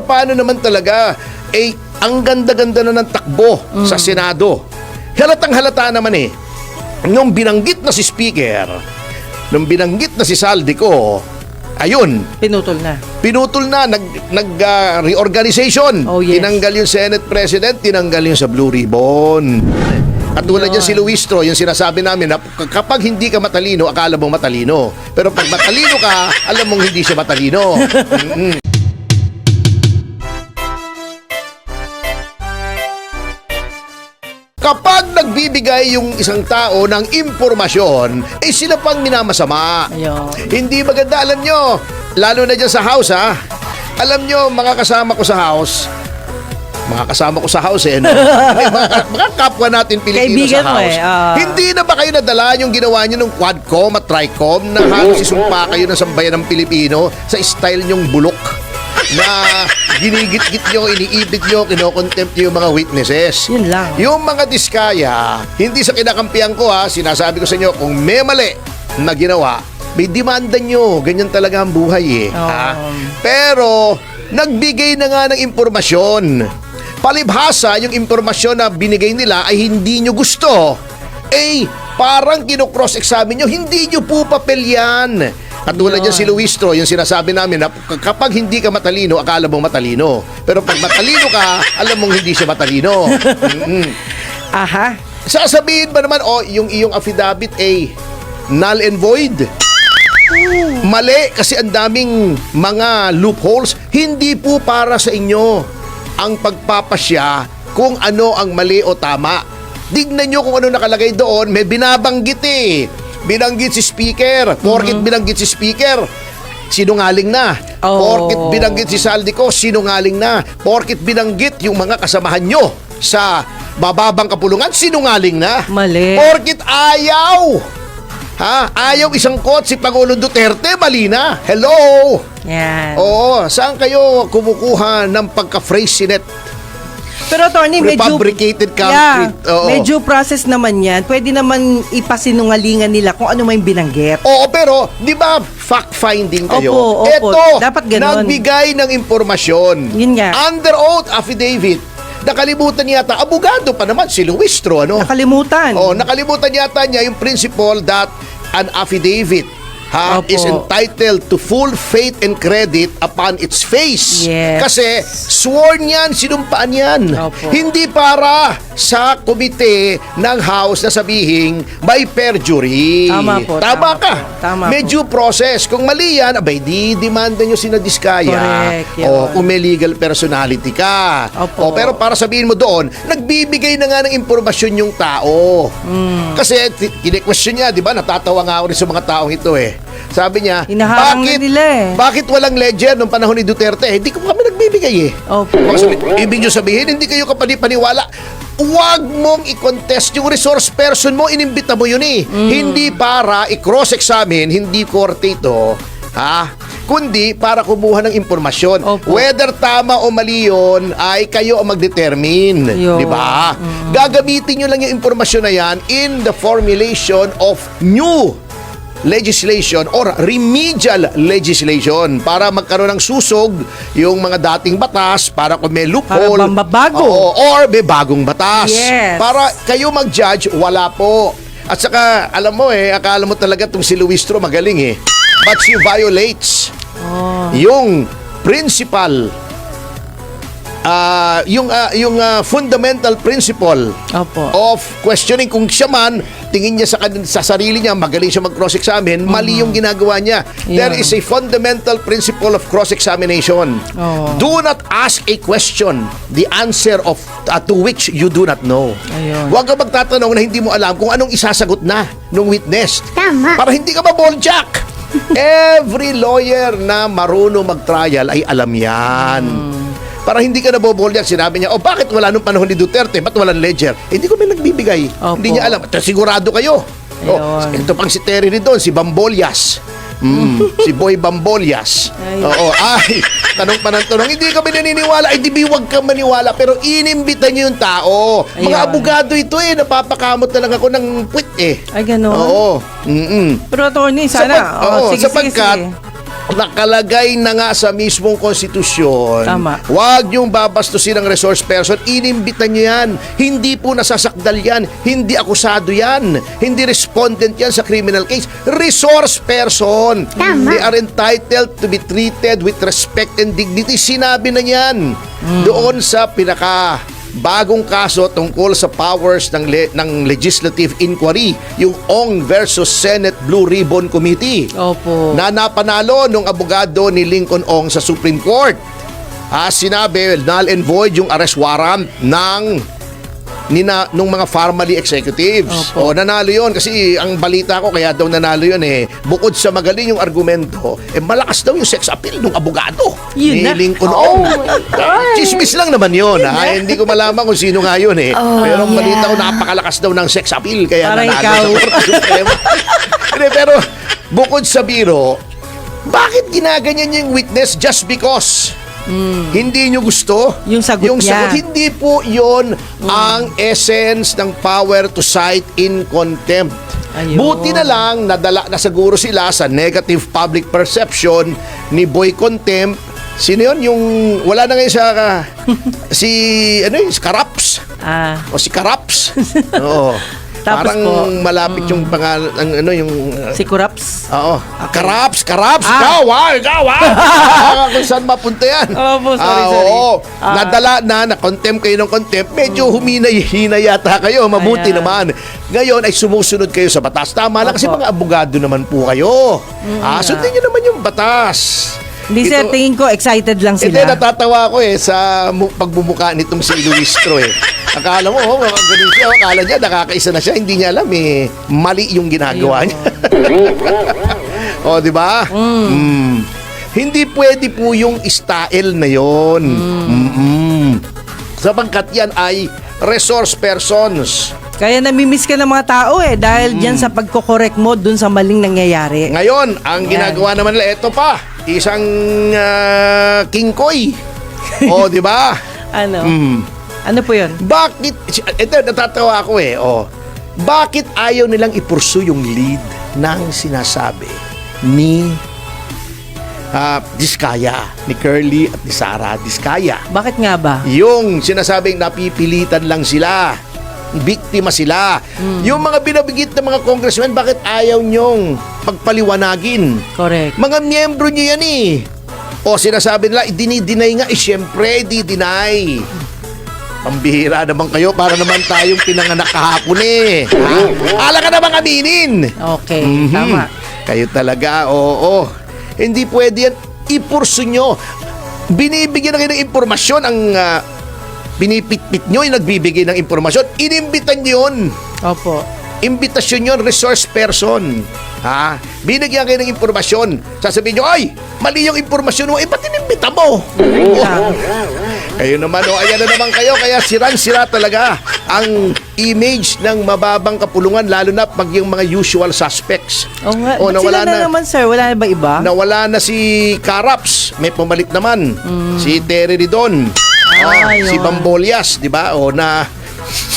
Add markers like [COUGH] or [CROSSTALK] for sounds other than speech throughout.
paano naman talaga, eh, ang ganda-ganda na ng takbo sa Senado. Halatang halata naman eh, nung binanggit na si Speaker, nung binanggit na si Saldico, ayun, Pinutol na. pinutol na nag nag ah, reorganization. Oh, yes. Tinanggal yung Senate President, tinanggal yung sa Blue Ribbon. At tulad yan si Luistro, yung sinasabi namin na kapag hindi ka matalino, akala mong matalino. Pero pag matalino ka, [LAUGHS] alam mong hindi siya matalino. Mm-mm. Kapag nagbibigay yung isang tao ng impormasyon, eh sila pang minamasama. Ayun. Hindi maganda, alam nyo. Lalo na dyan sa house, ha? Alam nyo, mga kasama ko sa house, mga kasama ko sa house, eh, no? [LAUGHS] Hindi, mga, mga kapwa natin Pilipino Kaibigan sa mo, house. eh, ah. Hindi na ba kayo nadala yung ginawa nyo ng quadcom at tricom na halos isumpa kayo ng sambayan ng Pilipino sa style nyong bulok? Na ginigit-git nyo, iniibig nyo, kinokontempt nyo yung mga witnesses. Yun lang. Yung mga diskaya, hindi sa kinakampihan ko ha, sinasabi ko sa inyo, kung may mali na ginawa, may demanda nyo. Ganyan talaga ang buhay eh. Oo. ha? Pero, nagbigay na nga ng impormasyon. Palibhasa, yung impormasyon na binigay nila ay hindi nyo gusto. Eh, parang kinocross-examine nyo, hindi nyo po papel yan. Katulad yan si Luistro, yung sinasabi namin na kapag hindi ka matalino, akala mong matalino. Pero pag matalino ka, [LAUGHS] alam mong hindi siya matalino. Mm-mm. Aha. Sasabihin ba naman, oh, yung iyong affidavit ay null and void? Mali kasi ang daming mga loopholes. Hindi po para sa inyo ang pagpapasya kung ano ang mali o tama. Dignan nyo kung ano nakalagay doon. May binabanggit eh. Binanggit si speaker. Porkit binanggit si speaker, sinungaling na. Oh. Porkit binanggit si Saldico, sinungaling na. Porkit binanggit yung mga kasamahan nyo sa bababang kapulungan, sinungaling na. Mali. Porkit ayaw. Ha? Ayaw isang kot si Pangulong Duterte, mali na. Hello. Yan. Oo, saan kayo kumukuha ng pagka-phrase net? Pero attorney, medyo... Prefabricated Yeah, concrete. Oo. medyo process naman yan. Pwede naman ipasinungalingan nila kung ano may binanggit. Oo, pero di ba fact-finding kayo? Opo, opo. Eto, Dapat ganon. nagbigay ng impormasyon. Yun nga. Under oath affidavit. Nakalimutan yata, abogado pa naman si Luistro, ano? Nakalimutan. Oh, nakalimutan yata niya yung principle that an affidavit ha, Opo. is entitled to full faith and credit upon its face. Yes. Kasi sworn yan, sinumpaan yan. Opo. Hindi para sa komite ng House na sabihin may perjury. Tama po, Tama tama ka. po, tama may due process. Kung mali yan, abay, di demanda nyo sina Diskaya. Correct, yun. O, kung may legal personality ka. Opo. O, pero para sabihin mo doon, nagbibigay na nga ng impormasyon yung tao. Hmm. Kasi kine-question niya, di ba? Natatawa nga ako rin sa mga taong ito eh. Sabi niya, Hinaharang na bakit, nila eh." bakit walang ledger nung panahon ni Duterte? Hindi ko kami nagbibigay eh. Opo. Baka sabi, ibig nyo sabihin, hindi kayo kapanipaniwala. Huwag mong i-contest yung resource person mo, inimbita mo yun eh. Mm. Hindi para i-cross-examine, hindi korte ito, ha? Kundi para kumuha ng impormasyon. Opo. Whether tama o mali yun, ay kayo ang mag-determine. Yun. Di ba? Gagamitin nyo lang yung impormasyon na yan in the formulation of new legislation or remedial legislation para magkaroon ng susog yung mga dating batas para kung may loophole Para mababago. Oo, or may bagong batas Yes. para kayo mag-judge wala po at saka alam mo eh akala mo talaga tong si Luistro magaling eh but she violates Oh. yung principal ah yung ah, yung ah, fundamental principle Opo. of questioning kung siya man tingin niya sa sa sarili niya magaling siya mag-cross examine mali yung ginagawa niya there Yeah. is a fundamental principle of cross examination Oo. do not ask a question the answer of uh, to which you do not know Ayun. huwag ka magtatanong na hindi mo alam kung anong isasagot na ng witness Tama. para hindi ka maboljak [LAUGHS] every lawyer na marunong mag-trial ay alam yan para hindi ka nabobolyak, sinabi niya, oh bakit wala nung panahon ni Duterte? Ba't walang ledger? Eh, hindi ko may nagbibigay. Opo. Hindi niya alam. At Sigurado kayo. Oh, ito pang si Terry rin doon, si Bambolyas. Mm, si Boy Bambolyas. Ay. Oo, ay, tanong pa ng tanong, hindi kami naniniwala, ay di bi wag ka maniwala, pero inimbitan niyo yung tao. Mga Ayun. abogado ito eh, napapakamot na lang ako ng puwit eh. Ay, ganon. Oo. Mm-mm. Pero attorney, sana. oo, oh, sige, sige, sapagkat, sige. Nakalagay na nga sa mismong konstitusyon. Tama. Huwag niyong babastusin ang resource person. Inimbitan niyo yan. Hindi po nasasakdal yan. Hindi akusado yan. Hindi respondent yan sa criminal case. Resource person. Tama. They are entitled to be treated with respect and dignity. Sinabi na yan. Doon sa pinaka bagong kaso tungkol sa powers ng le- ng legislative inquiry, yung Ong versus Senate Blue Ribbon Committee Opo. na napanalo nung abogado ni Lincoln Ong sa Supreme Court. Ah, sinabi, null and void yung arrest warrant ng nina, nung mga family executives. O Opo. nanalo yon kasi ang balita ko kaya daw nanalo yon eh. Bukod sa magaling yung argumento, eh malakas daw yung sex appeal ng abogado ni Yun na. Lincoln Oh. Chismis lang naman yun. Ha? Hindi ko malaman kung sino nga yun eh. pero ang balita ko napakalakas daw ng sex appeal kaya Parang nanalo. [LAUGHS] Hindi, pero bukod sa biro, bakit ginaganyan yung witness just because? Hindi nyo gusto? Yung sagot yung niya. Sagot, hindi po yon ang essence ng power to cite in contempt. Ayun. Buti na lang nadala na siguro sila sa negative public perception ni Boy Contempt. Sino yun? Yung wala na ngayon sa [LAUGHS] si ano yun, si Karaps Ah, o si Karaps. [LAUGHS] Oo. Tapos Parang po, malapit yung pangalan ang ano yung uh, si Kuraps. Oo. Karaps, karaps, Ah. ikaw [LAUGHS] ah, ikaw ah. Baka kung saan mapunta yan. Opo, sorry, Ah, sorry. Oo. Ah. Nadala na, na-contempt kayo ng contempt. Medyo huminay-hina yata kayo. Mabuti Ayan. naman. Ngayon ay sumusunod kayo sa batas. Tama lang kasi Opo. mga abogado naman po kayo. ah, nga. sundin nyo naman yung batas. Hindi sir, Ito- tingin ko excited lang hindi, sila. natatawa ko eh sa mu- pagbumuka nitong si Luistro eh. Akala mo, oh, mga ganun siya. oh, Akala niya, nakakaisa na siya. Hindi niya alam eh. Mali yung ginagawa niya. [LAUGHS] o, di ba? Mm. Hindi pwede po yung style na yon. Mm-mm. Sapagkat yan ay resource persons. Kaya namimiss ka ng mga tao eh dahil dyan sa pagkokorek mo dun sa maling nangyayari. Ngayon, ang Yan. ginagawa naman nila, ito pa, isang uh, kingkoy. [LAUGHS] o, di ba? Ano? Mm. Ano po yun? Bakit, ito natatawa ako eh, oh. Bakit ayaw nilang ipursu yung lead ng sinasabi ni ah, Diskaya, ni Curly at ni Sarah Diskaya? Bakit nga ba? Yung sinasabing napipilitan lang sila, biktima sila. Yung mga binabigit ng mga congressmen, bakit ayaw nyong pagpaliwanagin? Correct. Mga miyembro niyo yan eh. O sinasabi nila, dinideny nga, eh syempre, di-deny. Pambihira naman kayo para naman tayong pinanganak kahapon eh. Ha? Ala ka namang aminin. Okay, Mhm. tama. Kayo talaga, oo. Hindi pwede yan. Ipurso nyo. Binibigyan na kayo ng impormasyon ang ah, pinipitpit nyo yung nagbibigay ng impormasyon. Inimbitan nyo yun. Opo. Imbitasyon yun, resource person. Ha? Binigyan kayo ng impormasyon. Sasabihin nyo, ay, mali yung impormasyon mo. Eh, ba't inimbita mo? Kayo naman, oh, ayan na naman kayo. Kaya siran-sira talaga ang image ng mababang kapulungan, lalo na pag yung mga usual suspects. O nga, O, ba't nawala sila na, na. naman sir? Wala na ba iba? Nawala na si Karaps, may pumalit naman. Si Terry Ridon. Ah, Ah, si. Bambolias, di ba? O na...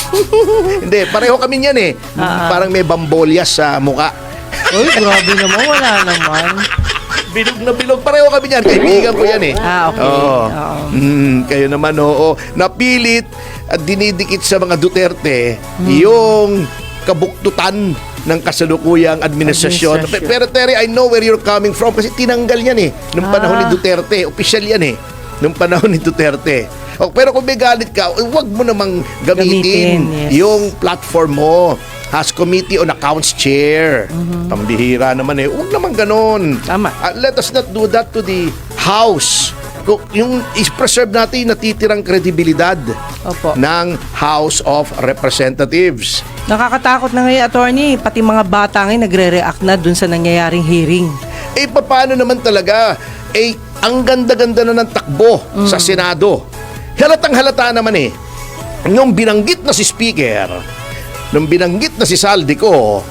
[LAUGHS] Hindi, pareho kami niyan eh. Ah. Parang may bambolias sa muka. Uy, grabe naman. Wala naman. Bilog na bilog. Pareho kami niyan. Kaibigan ko yan eh. Ah, okay. Oo. Oo. Mm, kayo naman, oo. Napilit at dinidikit sa mga Duterte Hmm. yung kabuktutan ng kasalukuyang administrasyon. Administrasyon. Pe- Pero Terry, I know where you're coming from kasi tinanggal yan eh. Nung panahon ni Ah. Duterte. Official yan eh. Nung panahon ni Duterte. O, pero kung may galit ka, huwag mo namang gamitin, Gamitin, yes. yung platform mo. Has Committee on Accounts Chair. Pambihira naman eh. Huwag naman ganon. Mm-hmm. Tama. Uh, let us not do that to the House. Yung is-preserve natin yung natitirang kredibilidad Opo. ng House of Representatives. Nakakatakot na ngayon, attorney. Pati mga bata ngayon nagre-react na dun sa nangyayaring hearing. Eh, paano naman talaga? Eh, ang ganda-ganda na ng takbo sa Senado. Halatang halata naman eh. Nung binanggit na si Speaker, nung binanggit na si Saldico,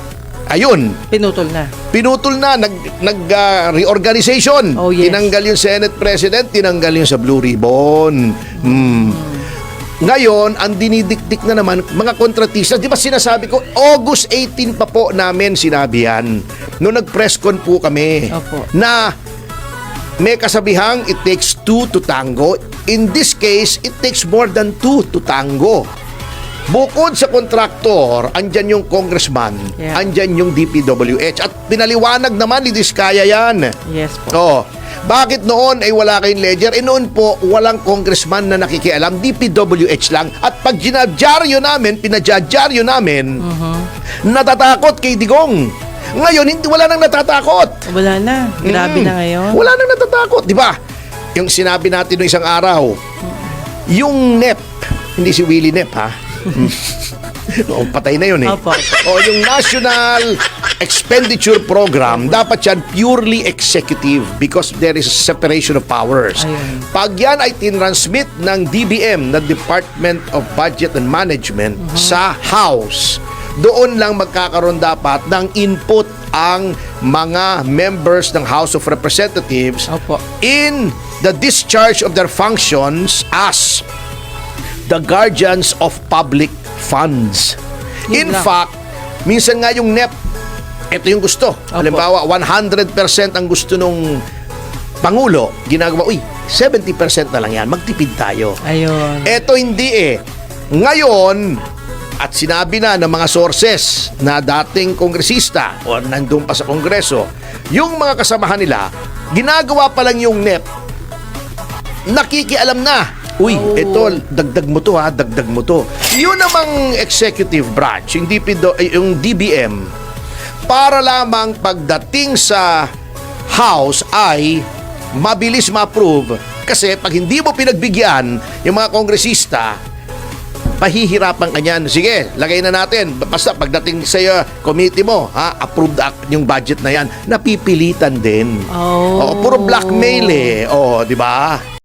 ayun, Pinutol na. pinutol na nag nag ah, reorganization. Oh, yes. Tinanggal yung Senate President, tinanggal yung sa Blue Ribbon. Hmm. Ngayon, ang dinidikdik na naman, mga kontratista, di ba sinasabi ko, August 18 pa po namin sinabi yan. Noong nag-press con po kami, Opo. na may kasabihang it takes two to tango. In this case, it takes more than two to tango. Bukod sa kontraktor, andyan yung congressman, Yeah. andyan yung DPWH. At pinaliwanag naman ni Diskaya yan. Yes po. Oo. Bakit noon ay wala kayong ledger? Eh noon po, walang congressman na nakikialam. DPWH lang. At pag ginadyaryo namin, pinadyaryo namin, natatakot kay Digong. Ngayon, hindi, wala nang natatakot. Wala na. Grabe Mm. na ngayon. Wala nang natatakot, di ba? Yung sinabi natin noong isang araw, yung NEP, hindi si Willie NEP ha? Noong [LAUGHS] patay na yun eh. Opo. O yung National Expenditure Program, dapat yan purely executive because there is a separation of powers. Ayun. Pag yan ay tinransmit ng DBM, na Department of Budget and Management, Mhm. sa House, doon lang magkakaroon dapat ng input ang mga members ng House of Representatives Opo. in the discharge of their functions as the guardians of public funds. In lang. fact, minsan nga yung NEP, ito yung gusto. Halimbawa, 100% ang gusto nung Pangulo, ginagawa, uy, 70% na lang yan, magtipid tayo. Ayun. Eto hindi eh. Ngayon, at sinabi na ng mga sources na dating kongresista o nandun pa sa kongreso, yung mga kasamahan nila, ginagawa pa lang yung NEP, nakikialam na. Uy, Oh. ito, dagdag mo to ha, dagdag mo to. Yun namang executive branch, yung, DPD, eh, yung DBM, para lamang pagdating sa House ay mabilis ma-approve kasi pag hindi mo pinagbigyan yung mga kongresista, pahihirapan ka niyan. Sige, lagay na natin. Basta pagdating sa uh, committee mo, ha, approved act yung budget na yan, napipilitan din. Oh. Oo, puro blackmail eh. Oo, di ba?